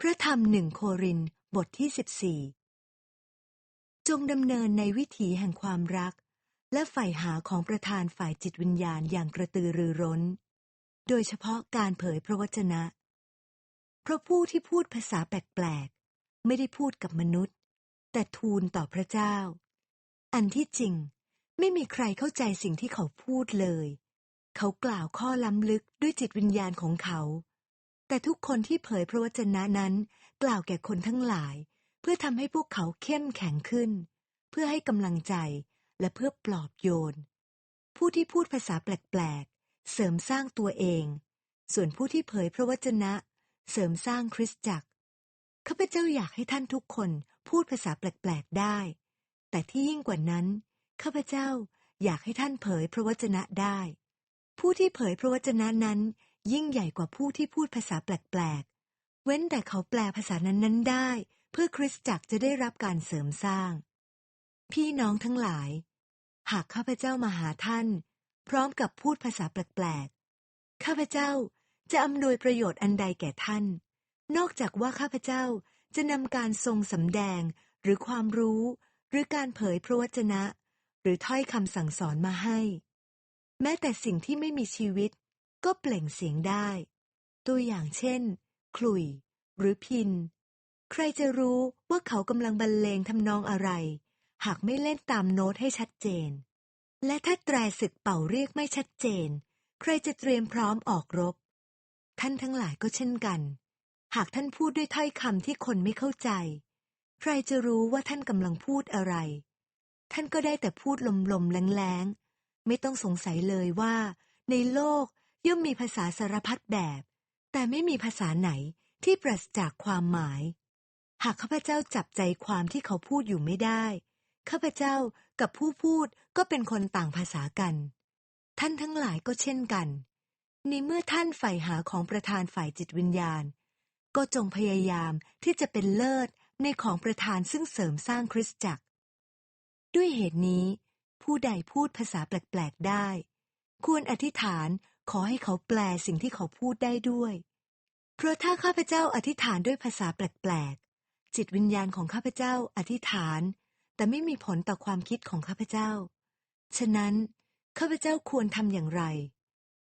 พระธรรมหนึ่งโครินบทที่สิบสี่จงดำเนินในวิถีแห่งความรัก และใฝ่หาของประธานฝ่ายจิตวิญญาณอย่างกระตือรือร้น โดยเฉพาะการเผยพระวจนะ เพราะผู้ที่พูดภาษาแปลกๆ ไม่ได้พูดกับมนุษย์ แต่ทูลต่อพระเจ้า อันที่จริงไม่มีใครเข้าใจสิ่งที่เขาพูดเลย เขากล่าวข้อล้ำลึกด้วยจิตวิญญาณของเขา แต่ทุกคนที่เผยพระวจนะนั้น กล่าวแก่คนทั้งหลาย เพื่อทำให้พวกเขาเข้มแข็งขึ้น เพื่อให้กำลังใจและเพื่อปลอบโยน ผู้ที่พูดภาษาแปลกๆ เสริมสร้างตัวเอง ส่วนผู้ที่เผยพระวจนะ เสริมสร้างคริสตจักรข้าพเจ้าอยากให้ท่านทุกคนพูดภาษาแปลกๆได้ แต่ที่ยิ่งกว่านั้นข้าพเจ้าอยากให้ท่านเผยพระวจนะได้ ผู้ที่เผยพระวจนะนั้น ยิ่งใหญ่กว่าผู้ที่พูดภาษาแปลกๆ เว้นแต่เขาแปลภาษานั้นๆได้ เพื่อคริสตจักรจะได้รับการเสริมสร้าง พี่น้องทั้งหลาย หากข้าพเจ้ามาหาท่าน พร้อมกับพูดภาษาแปลกๆ ข้าพเจ้าจะอำนวยประโยชน์อันใดแก่ท่าน นอกจากว่าข้าพเจ้าจะนำการทรงสำแดงหรือความรู้ หรือการเผยพระวจนะ หรือถ้อยคำสั่งสอนมาให้ แม้แต่สิ่งที่ไม่มีชีวิต ก็เปล่งเสียงได้ ตัวอย่างเช่นขลุ่ย หรือพิน ใครจะรู้ว่าเขากำลังบรรเลงทำนองอะไร หากไม่เล่นตามโน้ตให้ชัดเจน และถ้าแตรศึกเป่าเรียกไม่ชัดเจน ใครจะเตรียมพร้อมออกรบ ท่านทั้งหลายก็เช่นกัน หากท่านพูดด้วยถ้อยคำที่คนไม่เข้าใจ ใครจะรู้ว่าท่านกำลังพูดอะไร ท่านก็ได้แต่พูดลมๆแรงๆไม่ต้องสงสัยเลยว่า ในโลก ย่อมมีภาษาสารพัดแบบ แต่ไม่มีภาษาไหนที่ปราศจากความหมาย หากข้าพเจ้าจับใจความที่เขาพูดอยู่ไม่ได้ ข้าพเจ้ากับผู้พูดก็เป็นคนต่างภาษากัน ท่านทั้งหลายก็เช่นกันในเมื่อท่านใฝ่หาของประธานฝ่ายจิตวิญญาณ ก็จงพยายามที่จะเป็นเลิศในของประธานซึ่งเสริมสร้างคริสตจักร ด้วยเหตุนี้ ผู้ใดพูดภาษาแปลก ๆ ได้ ควรอธิษฐาน ขอให้เขาแปลสิ่งที่เขาพูดได้ด้วย เพราะถ้าข้าพเจ้าอธิษฐานด้วยภาษาแปลกๆ จิตวิญญาณของข้าพเจ้าอธิษฐาน แต่ไม่มีผลต่อความคิดของข้าพเจ้า ฉะนั้นข้าพเจ้าควรทำอย่างไร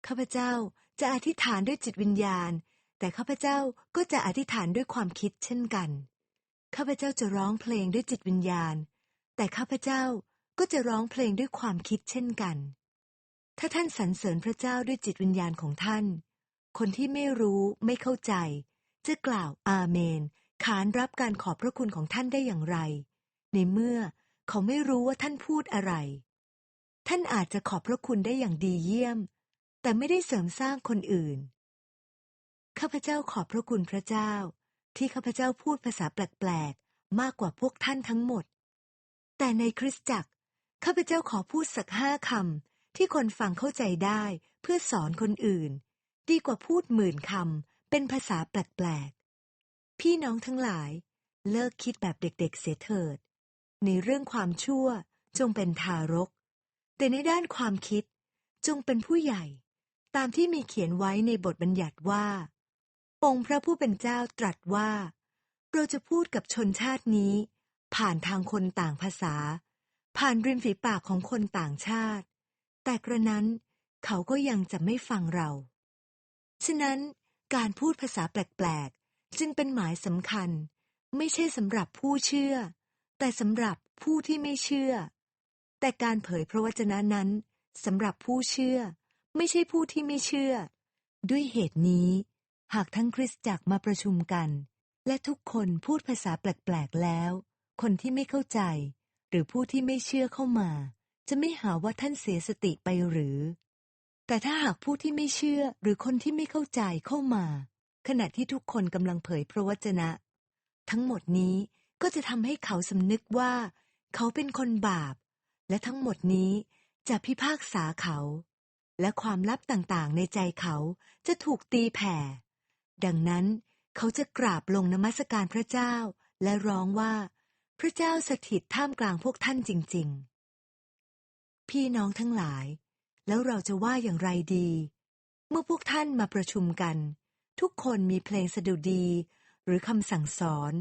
ข้าพเจ้าจะอธิษฐานด้วยจิตวิญญาณ แต่ข้าพเจ้าก็จะอธิษฐานด้วยความคิดเช่นกัน ข้าพเจ้าจะร้องเพลงด้วยจิตวิญญาณ แต่ข้าพเจ้าก็จะร้องเพลงด้วยความคิดเช่นกัน ถ้าท่านสรรเสริญพระเจ้าด้วยจิตวิญญาณของท่าน คนที่ไม่รู้ไม่เข้าใจ จะกล่าวอาเมน ขานรับการขอบพระคุณของท่านได้อย่างไร ในเมื่อเขาไม่รู้ว่าท่านพูดอะไร ท่านอาจจะขอบพระคุณได้อย่างดีเยี่ยม แต่ไม่ได้เสริมสร้างคนอื่น ข้าพเจ้าขอบพระคุณพระเจ้า ที่ข้าพเจ้าพูดภาษาแปลกๆ มากกว่าพวกท่านทั้งหมด แต่ในคริสตจักรข้าพเจ้าขอพูดสักห้าคำ ที่คนฟังเข้าใจได้เพื่อสอนคนอื่น ดีกว่าพูดหมื่นคำเป็นภาษาแปลกๆ พี่น้องทั้งหลาย เลิกคิดแบบเด็กๆเสียเถิด ในเรื่องความชั่วจงเป็นทารก แต่ในด้านความคิดจงเป็นผู้ใหญ่ ตามที่มีเขียนไว้ในบทบัญญัติว่า องค์พระผู้เป็นเจ้าตรัสว่า เราจะพูดกับชนชาตินี้ ผ่านทางคนต่างภาษา ผ่านริมฝีปากของคนต่างชาติ แต่กระนั้น เขาก็ยังจะไม่ฟังเรา ฉะนั้นการพูดภาษาแปลกๆ จึงเป็นหมายสำคัญ ไม่ใช่สำหรับผู้เชื่อ แต่สำหรับผู้ที่ไม่เชื่อ แต่การเผยพระวจนะนั้นสำหรับผู้เชื่อ ไม่ใช่ผู้ที่ไม่เชื่อ ด้วยเหตุนี้ หากทั้งคริสตจักรมาประชุมกัน และทุกคนพูดภาษาแปลกๆแล้ว คนที่ไม่เข้าใจ หรือผู้ที่ไม่เชื่อเข้ามา จะไม่หาว่าท่านเสียสติไปหรือ แต่ถ้าหากผู้ที่ไม่เชื่อหรือคนที่ไม่เข้าใจเข้ามา ขณะที่ทุกคนกำลังเผยพระวจนะ ทั้งหมดนี้ก็จะทำให้เขาสำนึกว่า เขาเป็นคนบาป และทั้งหมดนี้จะพิพากษาเขา และความลับต่างๆ ในใจเขาจะถูกตีแผ่ ดังนั้นเขาจะกราบลงนมัสการพระเจ้าและร้องว่า พระเจ้าสถิตท่ามกลางพวกท่านจริง ๆ พี่น้องทั้งหลาย แล้วเราจะว่าอย่างไรดี เมื่อพวกท่านมาประชุมกัน ทุกคนมีเพลงสดุดี หรือคำสั่งสอน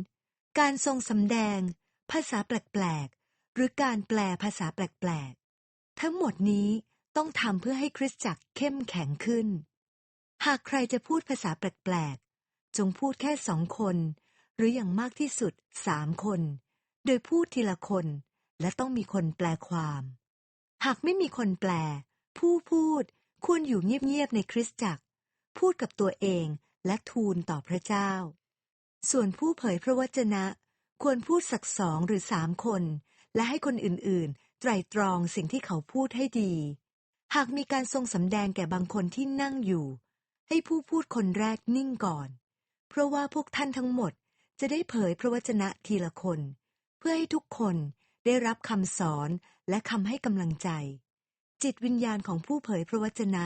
การทรงสำแดง ภาษาแปลกๆ หรือการแปลภาษาแปลกๆ ทั้งหมดนี้ต้องทำเพื่อให้คริสตจักรเข้มแข็งขึ้น หากใครจะพูดภาษาแปลกๆ จงพูดแค่สองคน หรืออย่างมากที่สุดสามคน โดยพูดทีละคนและต้องมีคนแปลความ หากไม่มีคนแปล ผู้พูดควรอยู่เงียบๆในคริสตจักร พูดกับตัวเองและทูลต่อพระเจ้า ส่วนผู้เผยพระวจนะ ควรพูดสักสองหรือสามคน และให้คนอื่นๆ ไตรตรองสิ่งที่เขาพูดให้ดี หากมีการทรงสำแดงแก่บางคนที่นั่งอยู่ ให้ผู้พูดคนแรกนิ่งก่อน เพราะว่าพวกท่านทั้งหมดจะได้เผยพระวจนะทีละคน เพื่อให้ทุกคน ได้รับคำสอนและคำให้กำลังใจ จิตวิญญาณของผู้เผยพระวจนะ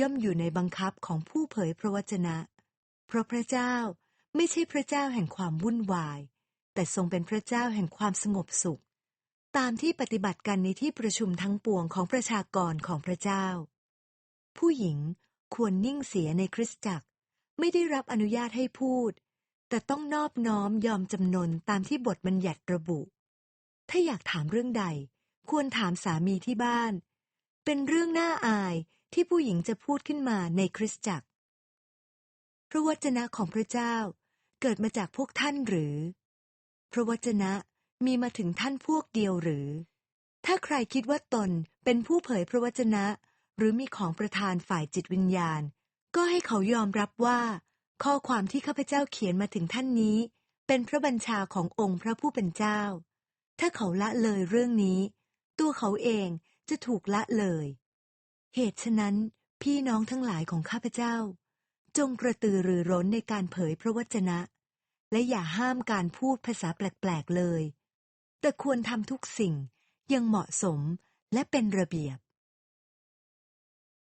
ย่อมอยู่ในบังคับของผู้เผยพระวจนะ เพราะพระเจ้าไม่ใช่พระเจ้าแห่งความวุ่นวาย แต่ทรงเป็นพระเจ้าแห่งความสงบสุข ตามที่ปฏิบัติกันในที่ประชุมทั้งปวงของประชากรของพระเจ้า ผู้หญิงควรนิ่งเสียในคริสตจักร ไม่ได้รับอนุญาตให้พูด แต่ต้องนอบน้อมยอมจำนนตามที่บทบัญญัติระบุ ถ้าอยากถามเรื่องใด ควรถามสามีที่บ้าน เป็นเรื่องน่าอายที่ผู้หญิงจะพูดขึ้นมาในคริสตจักร พระวจนะของพระเจ้าเกิดมาจากพวกท่านหรือ พระวจนะมีมาถึงท่านพวกเดียวหรือ ถ้าใครคิดว่าตนเป็นผู้เผยพระวจนะ หรือมีของประธานฝ่ายจิตวิญญาณ ก็ให้เขายอมรับว่า ข้อความที่ข้าพเจ้าเขียนมาถึงท่านนี้ เป็นพระบัญชาขององค์พระผู้เป็นเจ้า ถ้าเขาละเลยเรื่องนี้ ตัวเขาเองจะถูกละเลย เหตุฉะนั้นพี่น้องทั้งหลายของข้าพเจ้า จงกระตือรือร้นในการเผยพระวจนะ และอย่าห้ามการพูดภาษาแปลกๆเลย แต่ควรทำทุกสิ่งยังเหมาะสมและเป็นระเบียบ